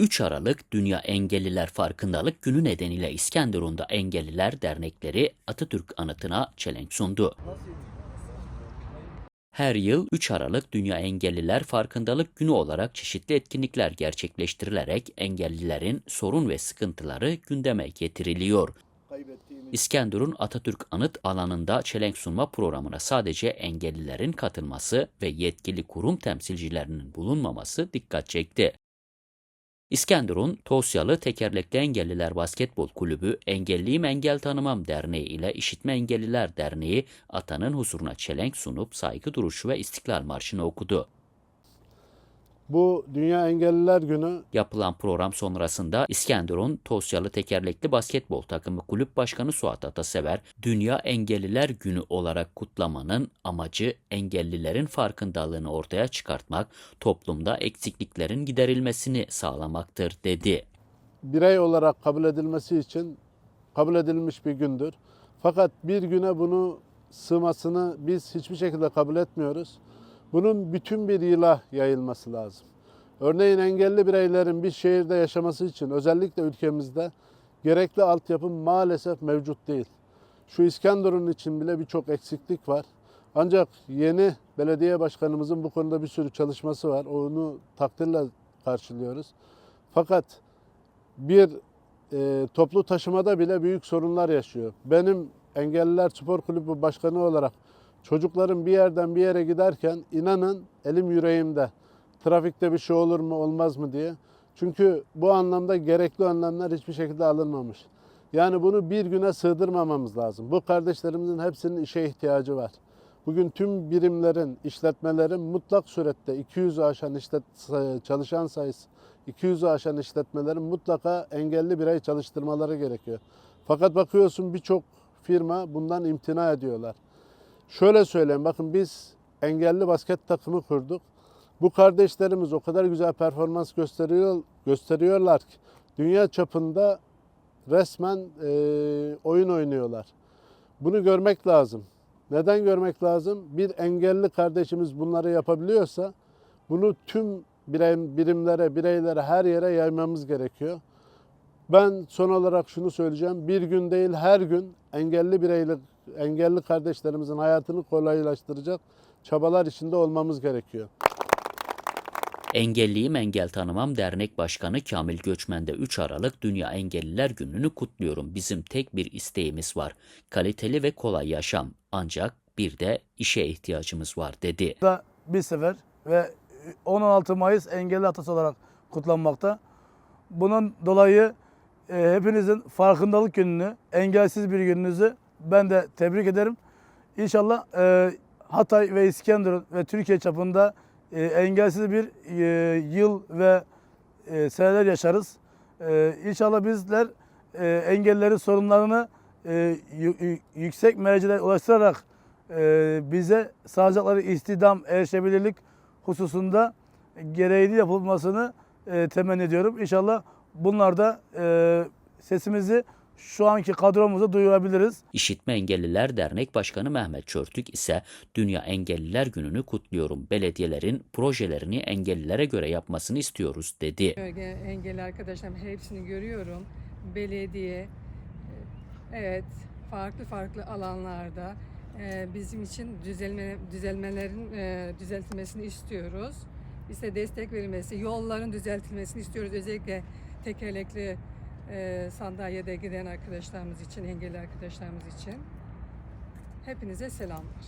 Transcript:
3 Aralık Dünya Engelliler Farkındalık Günü nedeniyle İskenderun'da Engelliler Dernekleri Atatürk anıtına çelenk sundu. Her yıl 3 Aralık Dünya Engelliler Farkındalık Günü olarak çeşitli etkinlikler gerçekleştirilerek engellilerin sorun ve sıkıntıları gündeme getiriliyor. İskenderun Atatürk Anıt alanında çelenk sunma programına sadece engellilerin katılması ve yetkili kurum temsilcilerinin bulunmaması dikkat çekti. İskenderun, Tosyalı Tekerlekli Engelliler Basketbol Kulübü, Engelliyim Engel Tanımam Derneği ile İşitme Engelliler Derneği atanın huzuruna çelenk sunup saygı duruşu ve istiklal marşını okudu. Bu Dünya Engelliler Günü Yapılan program sonrasında İskenderun Tosyalı Tekerlekli Basketbol Takımı Kulüp Başkanı Suat Atasever, Dünya Engelliler Günü olarak kutlamanın amacı engellilerin farkındalığını ortaya çıkartmak, toplumda eksikliklerin giderilmesini sağlamaktır dedi. birey olarak kabul edilmesi için kabul edilmiş bir gündür. Fakat bir güne bunu sığmasını biz hiçbir şekilde kabul etmiyoruz. Bunun bütün bir yıla yayılması lazım. Örneğin engelli bireylerin bir şehirde yaşaması için özellikle ülkemizde gerekli altyapı maalesef mevcut değil. Şu İskenderun için bile birçok eksiklik var. Ancak yeni belediye başkanımızın bu konuda bir sürü çalışması var. Onu takdirle karşılıyoruz. Fakat bir e, toplu taşımada bile büyük sorunlar yaşıyor. Benim Engelliler Spor Kulübü Başkanı olarak çocuklarım bir yerden bir yere giderken inanın elim yüreğimde. Trafikte bir şey olur mu olmaz mı diye. Çünkü bu anlamda gerekli önlemler hiçbir şekilde alınmamış. Yani bunu bir güne sığdırmamamız lazım. Bu kardeşlerimizin hepsinin işe ihtiyacı var. Bugün tüm birimlerin, işletmelerin mutlak surette 200'ü aşan işlet, çalışan sayısı 200'ü aşan işletmelerin mutlaka engelli birey çalıştırmaları gerekiyor. Fakat bakıyorsun birçok firma bundan imtina ediyorlar. Şöyle söyleyeyim bakın biz engelli basket takımı kurduk. Bu kardeşlerimiz o kadar güzel performans gösteriyor gösteriyorlar ki dünya çapında resmen e, oyun oynuyorlar. Bunu görmek lazım. Neden görmek lazım? Bir engelli kardeşimiz bunları yapabiliyorsa bunu tüm birey, birimlere, bireylere, her yere yaymamız gerekiyor. Ben son olarak şunu söyleyeceğim. Bir gün değil her gün engelli bireyli, engelli kardeşlerimizin hayatını kolaylaştıracak çabalar içinde olmamız gerekiyor. Engelliyim Engel Tanımam Dernek Başkanı Kamil Göçmen de 3 Aralık Dünya Engelliler Günü'nü kutluyorum. Bizim tek bir isteğimiz var. Kaliteli ve kolay yaşam. Ancak bir de işe ihtiyacımız var dedi. da bir sefer ve 16 Mayıs Engelli Atası olarak kutlanmakta. Bunun dolayı e, hepinizin farkındalık gününü, engelsiz bir gününüzü ben de tebrik ederim. İnşallah e, Hatay ve İskenderun ve Türkiye çapında e, engelsiz bir e, yıl ve e, seneler yaşarız. E, inşallah bizler e, engellilerin sorunlarını e, yü- yü- yüksek mercilere ulaştırarak e, bize sağlayacakları istihdam, erişebilirlik hususunda gereğini yapılmasını e, temenni ediyorum. İnşallah bunlar da e, sesimizi şu anki kadromuza duyurabiliriz. İşitme Engelliler Dernek Başkanı Mehmet Çörtük ise Dünya Engelliler Günü'nü kutluyorum. Belediyelerin projelerini engellilere göre yapmasını istiyoruz dedi. Bölge engelli arkadaşlarım hepsini görüyorum. Belediye, evet farklı farklı alanlarda e, bizim için düzelme, düzelmelerin e, düzeltilmesini istiyoruz. Bize destek verilmesi, yolların düzeltilmesini istiyoruz. Özellikle tekerlekli e, sandalyede giden arkadaşlarımız için, engelli arkadaşlarımız için. Hepinize selamlar.